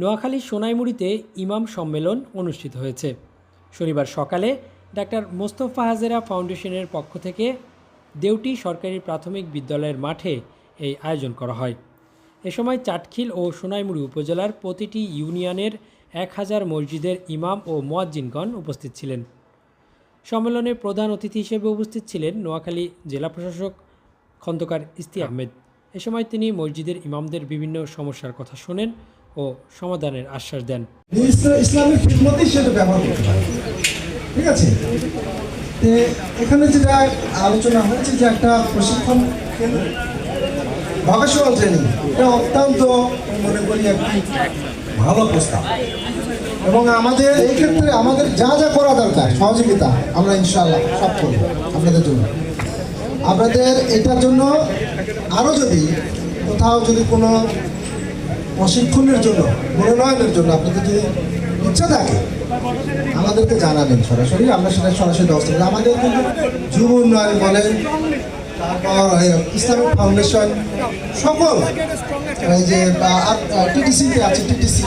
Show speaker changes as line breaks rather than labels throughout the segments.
নোয়াখালীর সোনাইমুড়িতে ইমাম সম্মেলন অনুষ্ঠিত হয়েছে শনিবার সকালে ডাক্তার মোস্তফা হাজেরা ফাউন্ডেশনের পক্ষ থেকে দেউটি সরকারি প্রাথমিক বিদ্যালয়ের মাঠে এই আয়োজন করা হয় এ সময় চাটখিল ও সোনাইমুড়ি উপজেলার প্রতিটি ইউনিয়নের এক হাজার মসজিদের ইমাম ও মোয়াজ্জিনগণ উপস্থিত ছিলেন সম্মেলনে প্রধান অতিথি হিসেবে উপস্থিত ছিলেন নোয়াখালী জেলা প্রশাসক খন্দকার ইস্তি আহমেদ এ সময় তিনি মসজিদের ইমামদের বিভিন্ন সমস্যার কথা শোনেন ও সমাধানের আশ্বাস দেন
ইসলামিক ফিল্মতেই সেটা ব্যবহার করতে ঠিক আছে এখানে যেটা আলোচনা হয়েছে যে একটা প্রশিক্ষণ কেন্দ্র ভকেশনাল ট্রেনিং এটা অত্যন্ত মনে করি একটি ভালো প্রস্তাব এবং আমাদের এই ক্ষেত্রে আমাদের যা যা করা দরকার সহযোগিতা আমরা ইনশাল্লাহ সব করি আপনাদের জন্য আপনাদের এটার জন্য আরও যদি কোথাও যদি কোনো প্রশিক্ষণের জন্য মনোনয়নের জন্য আপনাদের যদি ইচ্ছা থাকে আমাদেরকে জানাবেন সরাসরি আমরা সেটা সরাসরি দশ করি আমাদের কিন্তু যুব উন্নয়ন বলেন তারপর ইসলামিক ফাউন্ডেশন সকল যে টিটিসিতে আছে টিটিসি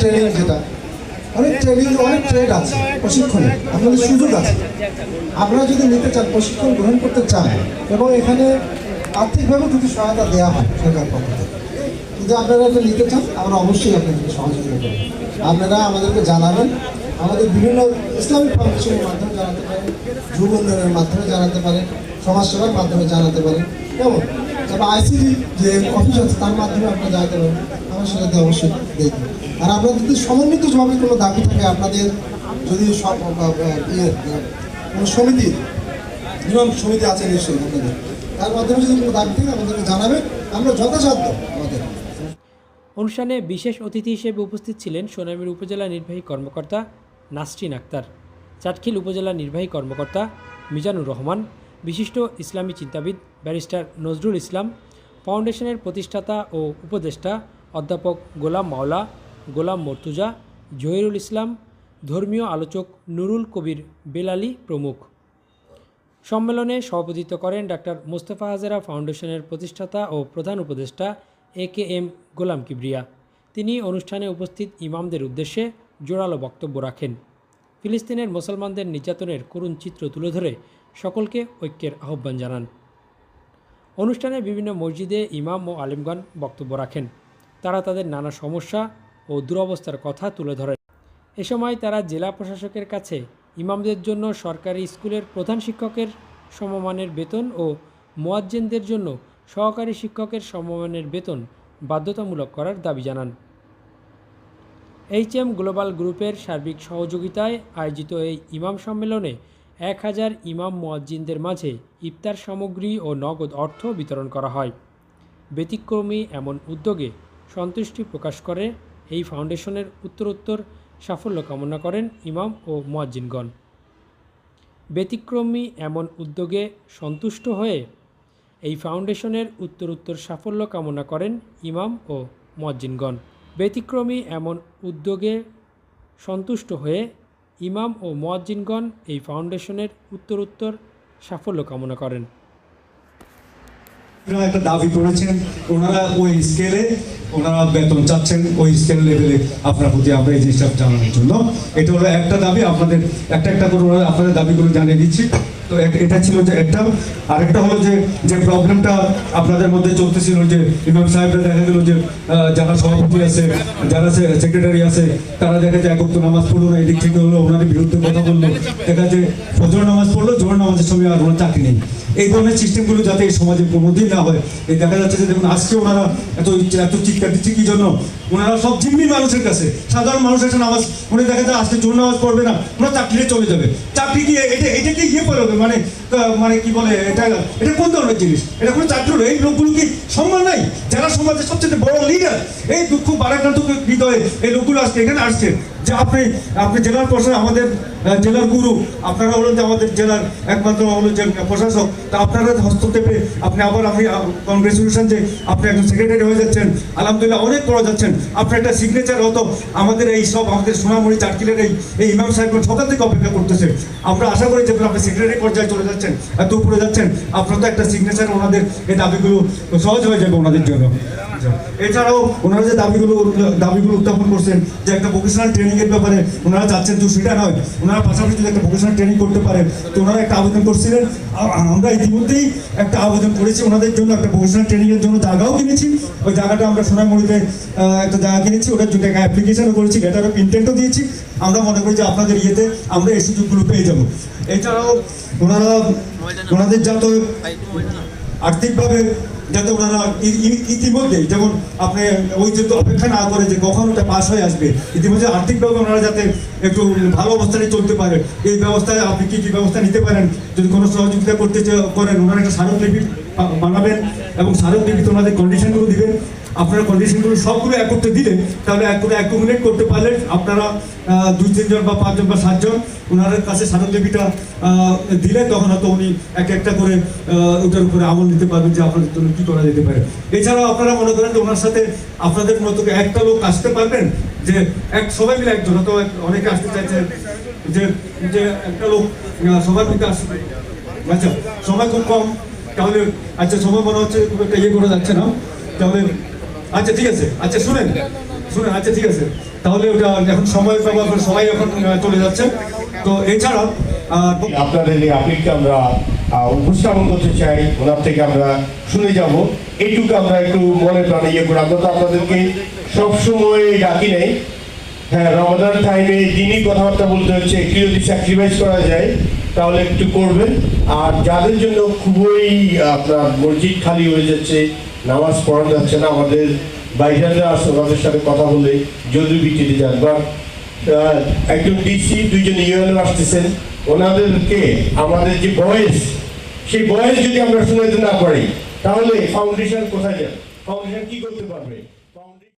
ট্রেনিং যেটা অনেক ট্রেনিং অনেক ট্রেড আছে প্রশিক্ষণে আপনাদের সুযোগ আছে আপনারা যদি নিতে চান প্রশিক্ষণ গ্রহণ করতে চান এবং এখানে আর্থিকভাবে যদি সহায়তা দেওয়া হয় সরকার পক্ষ থেকে যদি আপনারা এটা নিতে চান আমরা অবশ্যই আপনাদেরকে সহযোগিতা করব আপনারা আমাদেরকে জানাবেন আমাদের বিভিন্ন ইসলামিক ফাউন্ডেশনের মাধ্যমে জানাতে পারেন যুব উন্নয়নের মাধ্যমে জানাতে পারেন সমাজসেবার মাধ্যমে জানাতে পারেন কেমন তারপর আইসিডি যে অফিস আছে তার মাধ্যমে আপনারা জানাতে পারেন আমরা সেটাতে অবশ্যই দেখবেন আর আপনাদের যদি সমন্বিত সমন্বিতভাবে কোনো দাবি থাকে আপনাদের যদি সব ইয়ে মানে কোনো সমিতি ইমাম সমিতি আছে নিশ্চয়ই আপনাদের তার মাধ্যমে যদি কোনো দাগ থাকে আমাদেরকে জানাবেন আমরা যথাসাধ্য আমাদের
অনুষ্ঠানে বিশেষ অতিথি হিসেবে উপস্থিত ছিলেন সোনামীর উপজেলা নির্বাহী কর্মকর্তা নাসরিন আক্তার চাটখিল উপজেলা নির্বাহী কর্মকর্তা মিজানুর রহমান বিশিষ্ট ইসলামী চিন্তাবিদ ব্যারিস্টার নজরুল ইসলাম ফাউন্ডেশনের প্রতিষ্ঠাতা ও উপদেষ্টা অধ্যাপক গোলাম মাওলা গোলাম মর্তুজা জহিরুল ইসলাম ধর্মীয় আলোচক নুরুল কবির বেলালি প্রমুখ সম্মেলনে সভাপতিত্ব করেন ডাক্তার মুস্তফা হাজেরা ফাউন্ডেশনের প্রতিষ্ঠাতা ও প্রধান উপদেষ্টা এ কে এম গোলাম কিবরিয়া তিনি অনুষ্ঠানে উপস্থিত ইমামদের উদ্দেশ্যে জোরালো বক্তব্য রাখেন ফিলিস্তিনের মুসলমানদের নির্যাতনের করুণ চিত্র তুলে ধরে সকলকে ঐক্যের আহ্বান জানান অনুষ্ঠানে বিভিন্ন মসজিদে ইমাম ও আলিমগান বক্তব্য রাখেন তারা তাদের নানা সমস্যা ও দুরবস্থার কথা তুলে ধরেন এ সময় তারা জেলা প্রশাসকের কাছে ইমামদের জন্য সরকারি স্কুলের প্রধান শিক্ষকের সমমানের বেতন ও মোয়াজ্জেনদের জন্য সহকারী শিক্ষকের সমমানের বেতন বাধ্যতামূলক করার দাবি জানান এইচ এম গ্লোবাল গ্রুপের সার্বিক সহযোগিতায় আয়োজিত এই ইমাম সম্মেলনে এক হাজার ইমাম মোয়াজ্জিনদের মাঝে ইফতার সামগ্রী ও নগদ অর্থ বিতরণ করা হয় ব্যতিক্রমী এমন উদ্যোগে সন্তুষ্টি প্রকাশ করে এই ফাউন্ডেশনের উত্তরোত্তর সাফল্য কামনা করেন ইমাম ও মোয়াজ্জিনগণ ব্যতিক্রমী এমন উদ্যোগে সন্তুষ্ট হয়ে এই ফাউন্ডেশনের উত্তরোত্তর সাফল্য কামনা করেন ইমাম ও মজ্জিনগণ ব্যতিক্রমী এমন উদ্যোগে সন্তুষ্ট হয়ে ইমাম ও মোয়াজ্জিনগণ এই ফাউন্ডেশনের উত্তরোত্তর সাফল্য কামনা করেন
একটা দাবি করেছেন ওনারা ওই স্কেলে ওনারা বেতন চাচ্ছেন ওই স্কেল লেভেলে আপনার প্রতি আমরা এই জিনিসটা জানানোর জন্য এটা হলো একটা দাবি আপনাদের একটা একটা করে ওনারা আপনাদের দাবিগুলো জানিয়ে দিচ্ছি তো এটা ছিল যে একটা আরেকটা হলো যে যে প্রবলেমটা আপনাদের মধ্যে চলতেছিল যে ইমাম সাহেবরা দেখা গেল যে যারা সভাপতি আছে যারা সেক্রেটারি আছে তারা দেখা যায় একত্র নামাজ পড়লো না এদিক থেকে হলো ওনাদের বিরুদ্ধে কথা বললো দেখা যায় ফজর নামাজ পড়লো জোর নামাজের সময় আর ওনার চাকরি নেই এই ধরনের সিস্টেমগুলো যাতে এই সমাজের কোনোদিন না হয় এই দেখা যাচ্ছে যে দেখুন আজকে ওনারা এত এত চিৎকার দিচ্ছে কি জন্য ওনারা সব জিম্মি মানুষের কাছে সাধারণ মানুষের একটা নামাজ উনি দেখা যায় আজকে জোর নামাজ পড়বে না ওনারা চাকরিতে চলে যাবে চাকরি কি এটা এটা কি ইয়ে পড়বে মানে মানে কি বলে এটা এটা কোন ধরনের জিনিস এটা কোনো চাকরি এই লোকগুলো কি সম্মান নাই যারা সমাজের সবচেয়ে বড় লিডার এই দুঃখ বারাক্রান্ত হৃদয়ে এই লোকগুলো আজকে এখানে আসছে যে আপনি আপনি জেলার প্রশাসন আমাদের জেলার গুরু আপনারা হলেন যে আমাদের জেলার একমাত্র হলো যে প্রশাসক তা আপনারা হস্তক্ষেপে আপনি আবার আপনি কংগ্রেচুলেশন যে আপনি একজন সেক্রেটারি হয়ে যাচ্ছেন আলহামদুলিল্লাহ অনেক করা যাচ্ছেন আপনার একটা সিগনেচার হতো আমাদের এই সব আমাদের সোনামণি চারকিলের এই এই ইমাম সাহেব সকাল থেকে অপেক্ষা করতেছে আমরা আশা করি যে আপনি সেক্রেটারি পর্যায়ে চলে যাচ্ছেন যাচ্ছেন তো পড়ে যাচ্ছেন আপনার তো একটা সিগনেচার ওনাদের এই দাবিগুলো সহজ হয়ে যাবে ওনাদের জন্য এছাড়াও ওনারা যে দাবিগুলো দাবিগুলো উত্থাপন করছেন যে একটা ভোকেশনাল ট্রেনিংয়ের ব্যাপারে ওনারা চাচ্ছেন তো সেটা নয় ওনারা পাশাপাশি যদি একটা ভোকেশনাল ট্রেনিং করতে পারেন তো ওনারা একটা আবেদন করছিলেন আমরা ইতিমধ্যেই একটা আবেদন করেছি ওনাদের জন্য একটা ভোকেশনাল ট্রেনিংয়ের জন্য জায়গাও কিনেছি ওই জায়গাটা আমরা সোনামুড়িতে একটা জায়গা কিনেছি ওটার জন্য একটা অ্যাপ্লিকেশনও করেছি লেটার অফ ইন্টেন্টও দিয়েছি আমরা মনে করি যে আপনাদের ইয়েতে আমরা এই সুযোগগুলো পেয়ে যাব এছাড়াও ওনারা ওনাদের যত আর্থিকভাবে যাতে ওনারা ইতিমধ্যে যেমন আপনি ওই যে অপেক্ষা না করে যে কখন ওটা পাশ হয়ে আসবে ইতিমধ্যে আর্থিকভাবে ওনারা যাতে একটু ভালো অবস্থানে চলতে পারে এই ব্যবস্থায় আপনি কী কী ব্যবস্থা নিতে পারেন যদি কোনো সহযোগিতা করতে করেন ওনারা একটা স্মারকলিপি বানাবেন এবং সারও দিবি তোমাদের কন্ডিশনগুলো দিবেন আপনারা কন্ডিশনগুলো সবগুলো এক করতে দিলে তাহলে এক করে অ্যাকুমুলেট করতে পারলেন আপনারা দুই তিনজন বা পাঁচজন বা সাতজন ওনার কাছে সারদ দেবীটা দিলে তখন হয়তো উনি এক একটা করে ওটার উপরে আমল নিতে পারবেন যে আপনাদের জন্য কী করা যেতে পারে এছাড়াও আপনারা মনে করেন যে ওনার সাথে আপনাদের মতো একটা লোক আসতে পারবেন যে এক সবাই মিলে একজন হয়তো অনেকে আসতে চাইছেন যে যে একটা লোক সবার মধ্যে আসবে আচ্ছা সময় খুব কম তাহলে আচ্ছা সময় মনে হচ্ছে খুব একটা ইয়ে করা যাচ্ছে না তাহলে আচ্ছা ঠিক আছে আচ্ছা শুনেন শুনেন আচ্ছা ঠিক আছে তাহলে ওটা এখন সময় ব্যবহার সবাই এখন চলে যাচ্ছে তো এছাড়াও
আপনাদের এই আপিলকে আমরা উপস্থাপন করতে চাই ওনার থেকে আমরা শুনে যাব এটুকু আমরা একটু মনে প্রাণে ইয়ে করে আমরা তো আপনাদেরকে সবসময় ডাকি নেই হ্যাঁ রমাদান টাইমে দিনই কথাবার্তা বলতে হচ্ছে একটু যদি স্যাক্রিফাইস করা যায় তাহলে একটু করবেন আর যাদের জন্য খুবই আপনার মসজিদ খালি হয়ে যাচ্ছে নামাজ পড়ানো যাচ্ছে না আমাদের বাইজানরা আছে তাদের সাথে কথা বলে যদি ভিত্তিতে যান বা একজন ডিসি দুইজন ইউএনও e আসতেছেন ওনাদেরকে আমাদের যে বয়স সেই বয়স যদি আমরা শুনাইতে না পারি তাহলে ফাউন্ডেশন কোথায় যান ফাউন্ডেশন কি করতে পারবে